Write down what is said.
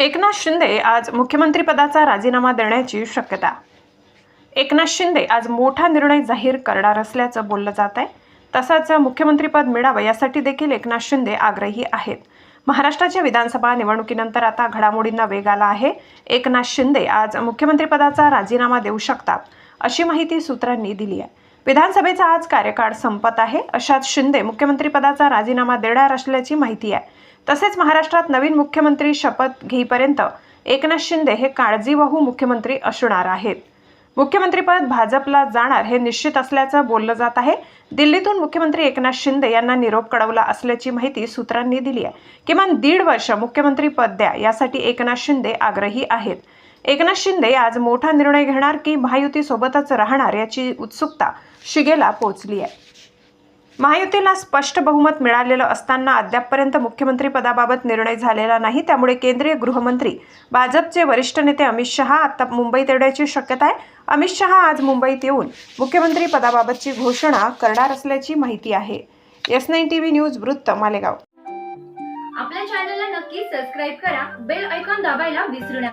एकनाथ शिंदे आज मुख्यमंत्रीपदाचा राजीनामा देण्याची शक्यता. एकनाथ शिंदे आज मोठा निर्णय जाहीर करणार असल्याचं बोललं जात आहे. तसंच मुख्यमंत्रीपद मिळावं यासाठी देखील एकनाथ शिंदे आग्रही आहेत. महाराष्ट्राच्या विधानसभा निवडणुकीनंतर आता घडामोडींना वेग आला आहे. एकनाथ शिंदे आज मुख्यमंत्रीपदाचा राजीनामा देऊ शकतात अशी माहिती सूत्रांनी दिली आहे. विधानसभेचा आज कार्यकाळ संपत आहे. अशात शिंदे मुख्यमंत्रीपदाचा राजीनामा देणार असल्याची माहिती आहे. तसेच महाराष्ट्रात नवीन मुख्यमंत्री शपथ घेईपर्यंत एकनाथ शिंदे हे काळजीवाहू मुख्यमंत्री असणार आहेत. मुख्यमंत्रीपद भाजपला जाणार हे निश्चित असल्याचं बोललं जात आहे. दिल्लीतून मुख्यमंत्री एकनाथ शिंदे यांना निरोप कळवला असल्याची माहिती सूत्रांनी दिली आहे. किमान दीड वर्ष मुख्यमंत्री पद द्या यासाठी एकनाथ शिंदे आग्रही आहेत. एकनाथ शिंदे आज मोठा निर्णय घेणार की महायुतीसोबतच राहणार याची उत्सुकता शिगेला पोहोचली आहे. महायुतीला स्पष्ट बहुमत मिळालेलं असताना अद्यापपर्यंत मुख्यमंत्रीपदाबाबत निर्णय झालेला नाही. त्यामुळे केंद्रीय गृहमंत्री भाजपचे वरिष्ठ नेते अमित शहा आता मुंबईत येण्याची शक्यता आहे. अमित शहा आज मुंबईत येऊन मुख्यमंत्रीपदाबाबतची घोषणा करणार असल्याची माहिती आहे. S nine T V news वृत्त मालेगाव. आपल्या चॅनलला नक्की सबस्क्राईब करा. बेल ऐकॉन दाबायला विसरू नका.